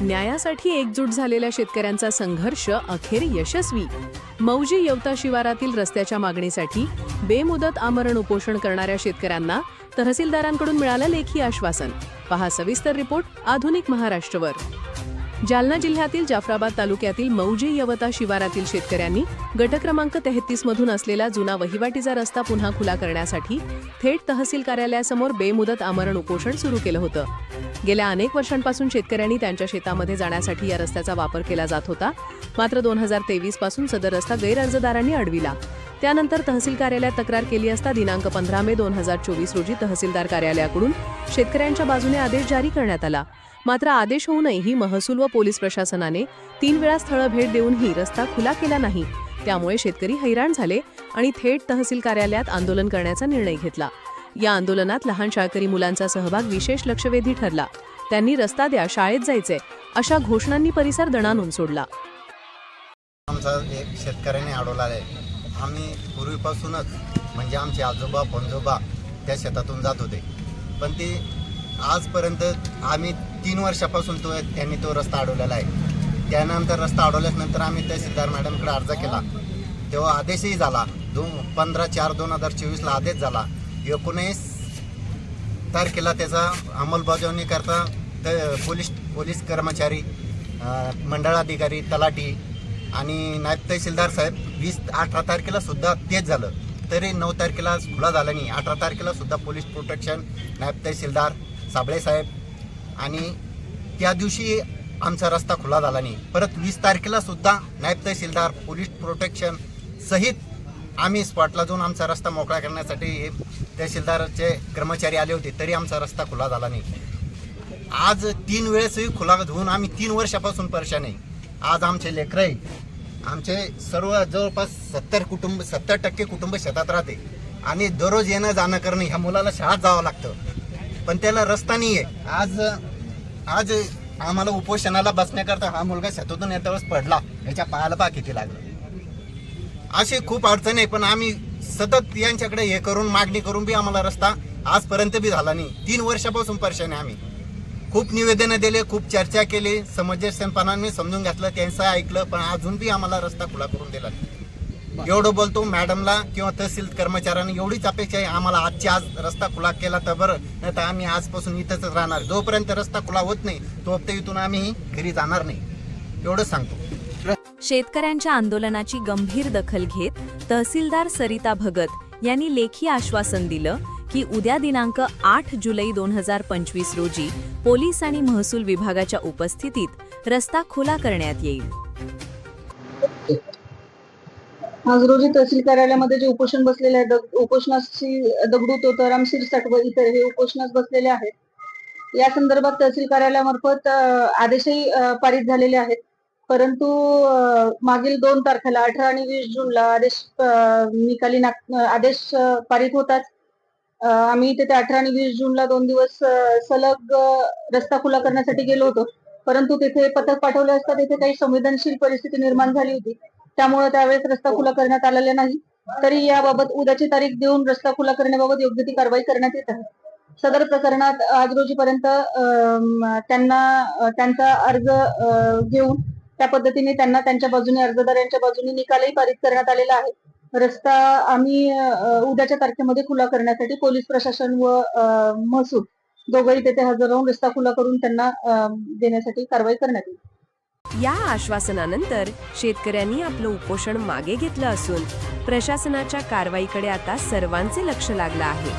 न्यायासाठी एकजूट झालेल्या शेतकऱ्यांचा संघर्ष अखेर यशस्वी. मौजी यवता शिवारातील रस्त्याच्या मागणीसाठी बेमुदत आमरण उपोषण करणाऱ्या शेतकऱ्यांना तहसीलदारांकडून मिळालं लेखी आश्वासन. पहा सविस्तर रिपोर्ट आधुनिक महाराष्ट्रवर. जालना जिल्ह्यातील जाफराबाद तालुक्यातील मौजे यवता शिवारातील शेतकऱ्यांनी गट क्रमांक तेहतीस मधून असलेला जुना वहिवाटीचा रस्ता पुन्हा खुला करण्यासाठी थेट तहसील कार्यालयासमोर बेमुदत आमरण उपोषण सुरू केलं होतं. गेल्या अनेक वर्षांपासून शेतकऱ्यांनी त्यांच्या शेतामध्ये जाण्यासाठी या रस्त्याचा वापर केला जात होता. मात्र दोन हजार तेवीसपासून सदर रस्ता गैरअर्जदारांनी अडविला. त्यानंतर तहसील कार्यालयात तक्रार केली असता दिनांक पंधरा मे दोन हजार चोवीस रोजी तहसीलदार कार्यालयाकडून शेतकऱ्यांच्या बाजूने आदेश जारी करण्यात आला. मात्र आदेश होऊनही महसूल व पोलीस प्रशासनाने तीन वेळा स्थळ भेट देऊनही रस्ता खुला केला नाही. त्यामुळे शेतकरी हैराण झाले आणि थेट तहसील कार्यालयात आंदोलन करण्याचा निर्णय घेतला. या आंदोलनात लहान शाळकरी मुलांचा सहभाग विशेष लक्षवेधी ठरला. त्यांनी रस्ता द्या शाळेत जायचे अशा घोषणांनी परिसर दणानून सोडला. आमचा एक शेतकऱ्याने अडवला आहे. आम्ही पूर्वीपासूनच म्हणजे आमचे आजोबा पणजोबा त्या शेतातून जात होते. पण ते आजपर्यंत आम्ही तीन वर्षापासून तो त्यांनी तो रस्ता अडवलेला आहे. त्यानंतर रस्ता अडवल्यानंतर आम्ही तहसीलदार मॅडमकडे अर्ज केला. तेव्हा आदेशही झाला. दोन पंधरा चार दोन हजार चोवीसला आदेश झाला. एकोणीस तारखेला त्याचा अंमलबजावणी करता त पोलीस पोलीस कर्मचारी मंडळाधिकारी तलाठी आणि नायब तहसीलदार साहेब वीस अठरा तारखेला सुद्धा तेच झालं. तरी नऊ तारखेला खुला झाला नाही. अठरा तारखेला सुद्धा पोलीस प्रोटेक्शन नायब तहसीलदार साबळे साहेब. आणि त्या दिवशी आमचा रस्ता खुला झाला नाही. परत वीस तारखेला सुद्धा नायब तहसीलदार पोलीस प्रोटेक्शन सहित आम्ही स्पॉटला जाऊन आमचा रस्ता मोकळा करण्यासाठी हे तहसीलदारचे कर्मचारी आले होते तरी आमचा रस्ता खुला झाला नाही. आज तीन वेळेसही खुला धुवून आम्ही तीन वर्षापासून परेशान आहे आज आमचे लेकरं आमचे सर्व जवळपास सत्तर कुटुंब सत्तर टक्के कुटुंब शेतात राहते. आणि दररोज येणं जाणं करणं ह्या मुलाला शाळेत जावं लागतं. पण त्याला रस्ता नाही आहे आज आज आम्हाला उपोषणाला बसण्याकरता हा मुलगा शेतातून येत्या वेळेस पडला. याच्या पायाला पा किती लागलं? अशी खूप अडचण आहे पण आम्ही सतत यांच्याकडे हे करून मागणी करून बी आम्हाला रस्ता आजपर्यंत बी झाला नाही. तीन वर्षापासून परेशान आहे आम्ही. खूप निवेदनं दिले खूप चर्चा केली. समंजसपणाने समजून घेतलं त्यांचं ऐकलं पण अजून बी आम्हाला रस्ता खुला करून दिला नाही. एवढं बोलतो मॅडमला किंवा तहसील कर्मचाऱ्यांना एवढीच अपेक्षा आहे. आम्हाला आजची आज रस्ता खुला केला तर बरं नाही तर आम्ही आजपासून इथंच राहणार. जोपर्यंत रस्ता खुला होत नाही तोपर्यंत इथून आम्ही घरी जाणार नाही. एवढंच सांगतो. शेतकऱ्यांच्या आंदोलनाची गंभीर दखल घेत तहसीलदार सरिता भगत यांनी लेखी आश्वासन दिलं की उद्या दिनांक आठ जुलै दोन हजार पंचवीस रोजी पोलीस आणि महसूल विभागाच्या उपस्थितीत रस्ता खुला करण्यात येईल. आज रोजी तहसील कार्यालयामध्ये जे उपोषण बसलेले आहे दग- उपोषणाची दगडू तोताराम शिरसाट व इतर हे उपोषणास बसलेले आहेत. या संदर्भात तहसील कार्यालयामार्फत आदेशही पारित झालेले आहेत. परंतु मागील दोन तारखेला अठरा आणि वीस जूनला आदेश निकाली नाग- आदेश पारित होताच आम्ही आम्ही तिथे अठरा आणि वीस जूनला दोन दिवस सलग रस्ता खुला करण्यासाठी गेलो होतो. परंतु तिथे पथक पाठवले असता तिथे काही संवेदनशील परिस्थिती निर्माण झाली होती. त्यामुळे त्यावेळेस रस्ता खुला करण्यात आलेला नाही. तरी याबाबत उद्याची तारीख देऊन रस्ता खुला करण्याबाबत योग्य ती कारवाई करण्यात येत आहे. सदर प्रकरणात आज रोजीपर्यंत त्यांना त्यांचा अर्ज घेऊन त्या पद्धतीने त्यांना त्यांच्या बाजूने अर्जदारांच्या बाजूने निकालही पारित करण्यात आलेला आहे. रस्ता आम्ही उद्याच्या तारखेमध्ये खुला करण्यासाठी पोलीस प्रशासन व महसूल दोघंही तेथे हजर राहून रस्ता खुला करून त्यांना देण्यासाठी कारवाई करण्यात येईल. या आश्वासनानंतर शेतकऱ्यांनी आपलं उपोषण मागे घेतलं असून प्रशासनाच्या कारवाईकडे आता सर्वांचे लक्ष लागलं आहे.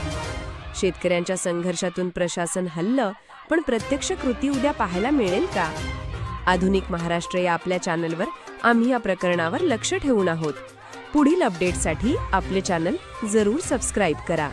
शेतकऱ्यांच्या संघर्षातून प्रशासन हल्लं पण प्रत्यक्ष कृती उद्या पाहायला मिळेल का? आधुनिक महाराष्ट्र या आपल्या चॅनलवर आम्ही या प्रकरणावर लक्ष ठेवून आहोत. पुढील अपडेटसाठी आपले चॅनल जरूर सबस्क्राईब करा.